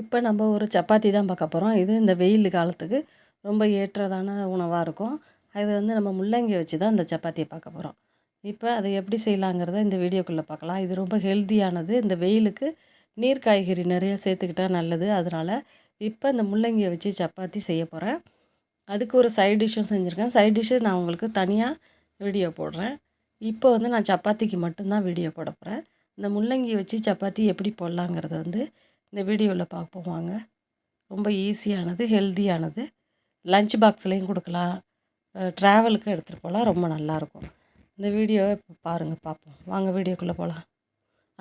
இப்போ நம்ம ஒரு சப்பாத்தி தான் பார்க்க போகிறோம். இது இந்த வெயில் காலத்துக்கு ரொம்ப ஏற்றதான உணவாக இருக்கும். அது வந்து நம்ம முள்ளங்கி வச்சு தான் இந்த சப்பாத்தியை பார்க்க போகிறோம். இப்போ அதை எப்படி செய்யலாங்கிறத இந்த வீடியோக்குள்ளே பார்க்கலாம். இது ரொம்ப ஹெல்த்தியானது இந்த வெயிலுக்கு நீர் காய்கறி நிறைய சேர்த்துக்கிட்டா நல்லது. அதனால் இப்போ இந்த முள்ளங்கியை வச்சு சப்பாத்தி செய்ய போகிறேன். அதுக்கு ஒரு சைட் டிஷ்ஷும் செஞ்சுருக்கேன். சைட் டிஷ்ஷு நான் உங்களுக்கு தனியாக வீடியோ போடுறேன். இப்போ வந்து நான் சப்பாத்திக்கு மட்டும்தான் வீடியோ போட போகிறேன். இந்த முள்ளங்கியை வச்சு சப்பாத்தி எப்படி போடலாங்கிறத வந்து இந்த வீடியோவில் பார்ப்போம் வாங்க. ரொம்ப ஈஸியானது ஹெல்த்தியானது லஞ்ச் பாக்ஸ்லேயும் கொடுக்கலாம். ட்ராவலுக்கு எடுத்துகிட்டு போகலாம் ரொம்ப நல்லாயிருக்கும் இந்த வீடியோவை இப்போ பாருங்கள் பார்ப்போம் வாங்க வீடியோக்குள்ளே போகலாம்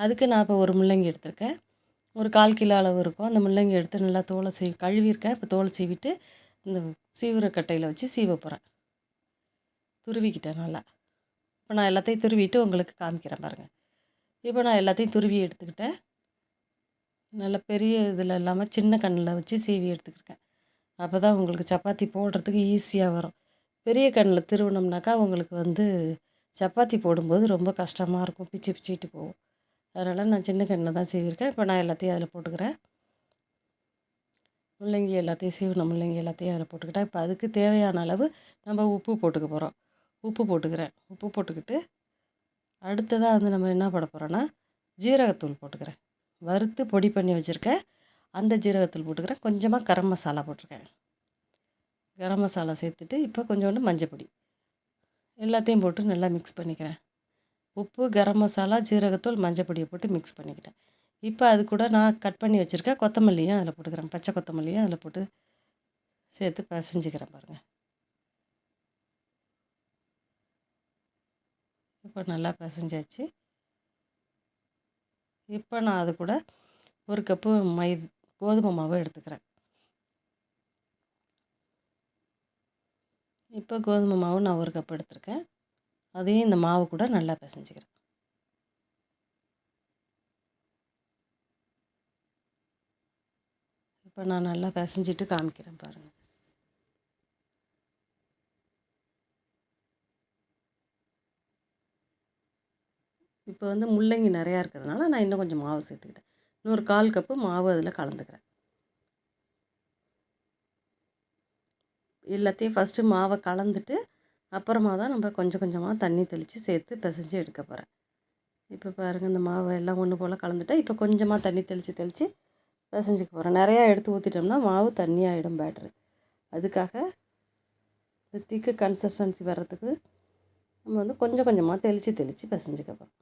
அதுக்கு நான் இப்போ ஒரு முள்ளங்கி எடுத்திருக்கேன். ஒரு கால் கிலோ அளவு இருக்கும். அந்த முள்ளங்கி எடுத்து நல்லா தோலை சீவி கழுவியிருக்கேன். இப்போ தோலை சீவிட்டு இந்த சீவுற கட்டையில் வச்சு சீவ போகிறேன் துருவிக்கிட்டேன் நல்லா. இப்போ நான் எல்லாத்தையும் துருவிட்டு உங்களுக்கு காமிக்கிறேன் பாருங்கள் இப்போ நான் எல்லாத்தையும் துருவி எடுத்துக்கிட்டேன். நல்ல பெரிய இதில் இல்லாமல் சின்ன கண்ணில் வச்சு சீவி எடுத்துக்கிருக்கேன். அப்போ தான் உங்களுக்கு சப்பாத்தி போடுறதுக்கு ஈஸியாக வரும். பெரிய கண்ணில் திருவினோம்னாக்கா உங்களுக்கு வந்து சப்பாத்தி போடும்போது ரொம்ப கஷ்டமாக இருக்கும். பிச்சு பிச்சுட்டு போகும். அதனால் நான் சின்ன கண்ணில் தான் சீவிருக்கேன் இப்போ நான் எல்லாத்தையும் அதில் போட்டுக்கிறேன். முள்ளங்கி எல்லாத்தையும் சீவின முள்ளங்கி எல்லாத்தையும் அதில் போட்டுக்கிட்டேன் இப்போ அதுக்கு தேவையான அளவு நம்ம உப்பு போட்டுக்க போகிறோம். உப்பு போட்டுக்கிறேன். உப்பு போட்டுக்கிட்டு அடுத்ததாக வந்து நம்ம என்ன போட போகிறோன்னா ஜீரகத்தூள் போட்டுக்கிறேன். வறுத்து பொடி பண்ணி வச்சுருக்கேன். அந்த ஜீரகத்தூள் போட்டுக்கிறேன். கொஞ்சமாக கரம் மசாலா போட்டிருக்கேன். கரம் மசாலா சேர்த்துட்டு இப்போ கொஞ்சோண்டு மஞ்சள் பொடி எல்லாத்தையும் போட்டு நல்லா மிக்ஸ் பண்ணிக்கிறேன். உப்பு கரம் மசாலா ஜீரகத்தூள் மஞ்சள் பொடியை போட்டு மிக்ஸ் பண்ணிக்கிட்டேன். இப்போ அது கூட நான் கட் பண்ணி வச்சுருக்கேன் கொத்தமல்லியும் அதில் போட்டுக்கிறேன். பச்சை கொத்தமல்லியும் அதில் போட்டு சேர்த்து பசைஞ்சிக்கிறேன் பாருங்கள் இப்போ நல்லா பசைஞ்சாச்சு. இப்போ நான் அது கூட ஒரு கப்பு மை கோதுமை மாவு எடுத்துக்கிறேன். இப்போ கோதுமை மாவு நான் ஒரு கப் எடுத்திருக்கேன். அதையும் இந்த மாவு கூட நல்லா பிசைஞ்சிக்கிறேன். இப்போ நான் நல்லா பிசைஞ்சிட்டு காமிக்கிறேன் பாருங்கள் இப்போ வந்து முள்ளங்கி நிறையா இருக்கிறதுனால நான் இன்னும் கொஞ்சம் மாவு சேர்த்துக்கிட்டேன். இன்னொரு கால் கப்பு மாவு அதில் கலந்துக்கிறேன். எல்லாத்தையும் ஃபஸ்ட்டு மாவை கலந்துட்டு அப்புறமா தான் நம்ம கொஞ்சம் கொஞ்சமாக தண்ணி தெளித்து சேர்த்து பிசைஞ்சு எடுக்க போகிறேன் இப்போ பாருங்கள் இந்த மாவை எல்லாம் ஒன்று போல் கலந்துட்டேன் இப்போ கொஞ்சமாக தண்ணி தெளித்து தெளித்து பிசைஞ்சிக்க போகிறேன் நிறையா எடுத்து ஊற்றிட்டோம்னா மாவு தண்ணியாகிடும் பேட்ரு அதுக்காக இந்த திக்கு கன்சிஸ்டன்சி வர்றதுக்கு நம்ம வந்து கொஞ்சம் கொஞ்சமாக தெளித்து தெளித்து பிசைஞ்சிக்க போகிறோம்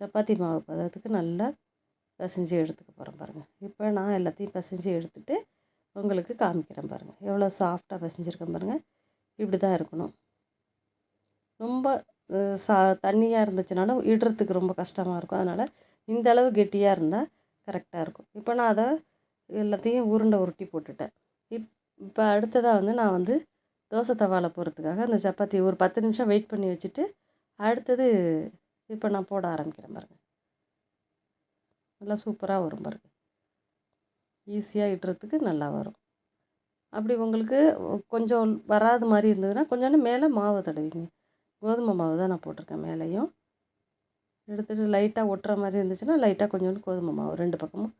சப்பாத்தி மாவு பதத்துக்கு நல்லா பிசைஞ்சு எடுத்துக்க போகிறேன் பாருங்கள் இப்போ நான் எல்லாத்தையும் பிசைஞ்சு எடுத்துகிட்டு உங்களுக்கு காமிக்கிறேன் பாருங்கள் எவ்வளோ சாஃப்டாக பிசைஞ்சிருக்கேன் பாருங்கள் இப்படி தான் இருக்கணும். ரொம்ப சா தண்ணியாக இருந்துச்சுனாலும் இடுறதுக்கு ரொம்ப கஷ்டமாக இருக்கும். அதனால் இந்த அளவு கெட்டியாக இருந்தால் கரெக்டாக இருக்கும். இப்போ நான் அதை எல்லாத்தையும் உருண்டை உருட்டி போட்டுட்டேன். இப் இப்போ அடுத்ததாக வந்து நான் வந்து தோசை தவாவில் போகிறதுக்காக அந்த சப்பாத்தி ஒரு பத்து நிமிஷம் வெயிட் பண்ணி வச்சுட்டு அடுத்தது இப்போ நான் போட ஆரம்பிக்கிறேன் பாருங்கள் நல்லா சூப்பராக வரும் பாருங்கள் ஈஸியாக இட்டுறதுக்கு நல்லா வரும். அப்படி உங்களுக்கு கொஞ்சம் வராத மாதிரி இருந்ததுன்னா கொஞ்சோண்டு மேலே மாவு தடவிங்க. கோதுமை மாவு தான் நான் போட்டிருக்கேன் மேலேயும். எடுத்துகிட்டு லைட்டாக ஒட்டுற மாதிரி இருந்துச்சுன்னா லைட்டாக கொஞ்சோண்டு கோதுமை மாவு ரெண்டு பக்கமும்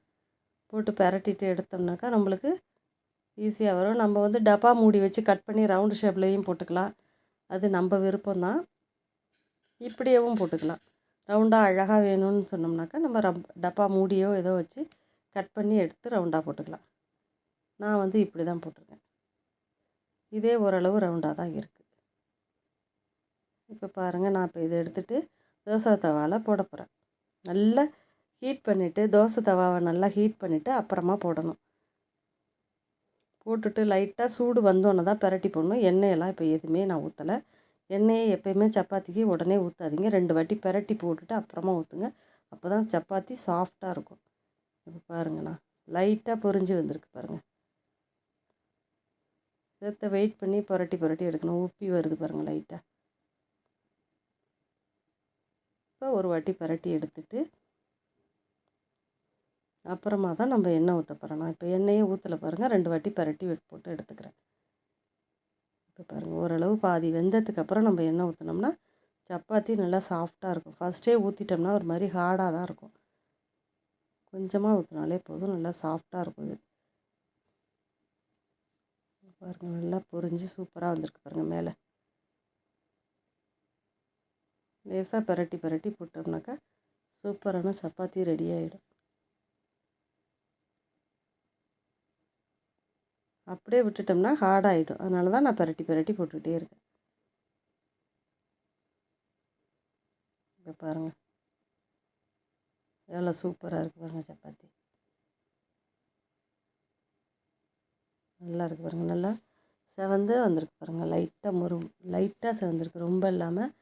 போட்டு பரட்டிட்டு எடுத்தோம்னாக்கா நம்மளுக்கு ஈஸியாக வரும். நம்ம வந்து டப்பா மூடி வச்சு கட் பண்ணி ரவுண்டு ஷேப்லேயும் போட்டுக்கலாம். அது நம்ம விருப்பம்தான். இப்படியேவும் போட்டுக்கலாம். ரவுண்டாக அழகாக வேணும்னு சொன்னோம்னாக்கா நம்ம ரம் டப்பா மூடியோ ஏதோ வச்சு கட் பண்ணி எடுத்து ரவுண்டாக போட்டுக்கலாம். நான் வந்து இப்படி தான் போட்டிருக்கேன். இதே ஓரளவு ரவுண்டாக தான் இருக்குது இப்போ பாருங்கள் நான் இப்போ இதை எடுத்துகிட்டு தோசை தவாவில் போட போகிறேன் நல்லா ஹீட் பண்ணிவிட்டு தோசை தவாவை நல்லா ஹீட் பண்ணிவிட்டு அப்புறமா போடணும். போட்டுட்டு லைட்டாக சூடு வந்தோன்னே தான் பரட்டி போடணும். எண்ணெயெல்லாம் இப்போ எதுவுமே நான் ஊற்றலை எண்ணெயை எப்போயுமே சப்பாத்திக்கு உடனே ஊற்றாதீங்க ரெண்டு வாட்டி பெரட்டி போட்டுட்டு அப்புறமா ஊற்றுங்க அப்போ தான் சப்பாத்தி சாஃப்டாக இருக்கும். இப்போ பாருங்கண்ணா லைட்டாக பொரிஞ்சு வந்திருக்கு பாருங்கள் சேர்த்த வெயிட் பண்ணி புரட்டி புரட்டி எடுக்கணும். உப்பி வருது பாருங்கள் லைட்டாக இப்போ ஒரு வாட்டி பரட்டி எடுத்துட்டு அப்புறமா தான் நம்ம எண்ணெய் ஊற்ற போகிறோம் நான் இப்போ எண்ணெயே ஊற்றலை பாருங்கள் ரெண்டு வாட்டி பரட்டி போட்டு எடுத்துக்கிறேன். இப்போ பாருங்கள் ஓரளவு பாதி வெந்ததுக்கப்புறம் நம்ம எண்ணெய் ஊற்றினோம்னா சப்பாத்தி நல்லா சாஃப்டாக இருக்கும். ஃபஸ்ட்டே ஊற்றிட்டோம்னா ஒரு மாதிரி ஹார்டாக தான் இருக்கும். கொஞ்சமாக ஊற்றினாலே போதும் நல்லா சாஃப்டாக இருக்கும் இது. பாருங்கள் நல்லா பொரிஞ்சு சூப்பராக வந்திருக்கு பாருங்கள் மேலே. லேசாக பரட்டி பரட்டி போட்டோம்னாக்கா சூப்பரான சப்பாத்தி ரெடி ஆகிடும் அப்படியே விட்டுட்டோம்னா ஹார்டாகிடும் அதனால தான் நான் பரட்டி பரட்டி போட்டுக்கிட்டே இருக்கேன். இப்போ பாருங்கள் எவ்வளோ சூப்பராக இருக்குது பாருங்கள் சப்பாத்தி. நல்லா இருக்குது பாருங்கள் நல்லா செவந்து வந்திருக்கு பாருங்கள் லைட்டாக முறு லைட்டாக செவந்திருக்கு. ரொம்ப இல்லாமல்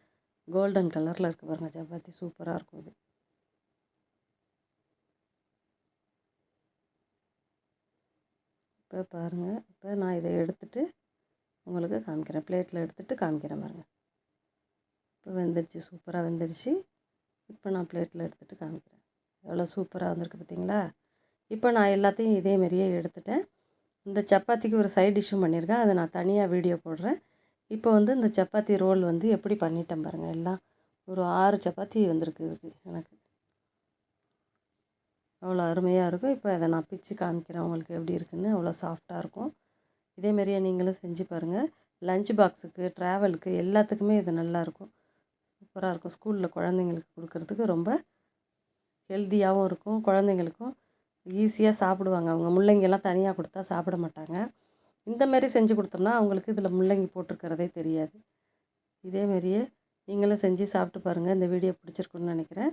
கோல்டன் கலரில் இருக்குது பாருங்கள் சப்பாத்தி. சூப்பராக இருக்கும் இது இப்போ பாருங்கள் இப்போ நான் இதை எடுத்துகிட்டு உங்களுக்கு காமிக்கிறேன். பிளேட்டில் எடுத்துகிட்டு காமிக்கிறேன் பாருங்கள் இப்போ வெந்துடுச்சு. சூப்பராக வெந்துடுச்சு. இப்போ நான் பிளேட்டில் எடுத்துகிட்டு காமிக்கிறேன். எவ்வளோ சூப்பராக வந்திருக்கு பார்த்தீங்களா இப்போ நான் எல்லாத்தையும் இதே மாதிரியே எடுத்துட்டேன். இந்த சப்பாத்திக்கு ஒரு சைட் டிஷ்ஷும் பண்ணியிருக்கேன். அதை நான் தனியாக வீடியோ போடுறேன். இப்போ வந்து இந்த சப்பாத்தி ரோல் வந்து எப்படி பண்ணிட்டேன் பாருங்கள் எல்லாம் ஒரு ஆறு சப்பாத்தி வந்திருக்கு இதுக்கு எனக்கு. அவ்வளோ அருமையாக இருக்கும். இப்போ அதை நான் பிச்சு காமிக்கிறேன் உங்களுக்கு எப்படி இருக்குன்னு. அவ்வளோ சாஃப்டாக இருக்கும். இதேமாரியே நீங்களும் செஞ்சு பாருங்கள் லஞ்ச் பாக்ஸுக்கு ட்ராவலுக்கு எல்லாத்துக்குமே இது நல்லாயிருக்கும் சூப்பராக இருக்கும். ஸ்கூலில் குழந்தைங்களுக்கு கொடுக்குறதுக்கு ரொம்ப ஹெல்த்தியாகவும் இருக்கும். குழந்தைங்களுக்கும் ஈஸியாக சாப்பிடுவாங்க. அவங்க முள்ளங்கியெல்லாம் தனியாக கொடுத்தா சாப்பிட மாட்டாங்க. இந்த மாதிரி செஞ்சு கொடுத்தோம்னா அவங்களுக்கு இதில் முள்ளங்கி போட்டிருக்கிறதே தெரியாது. இதேமாரியே நீங்களும் செஞ்சு சாப்பிட்டு பாருங்கள் இந்த வீடியோ பிடிச்சிருக்குன்னு நினைக்கிறேன்.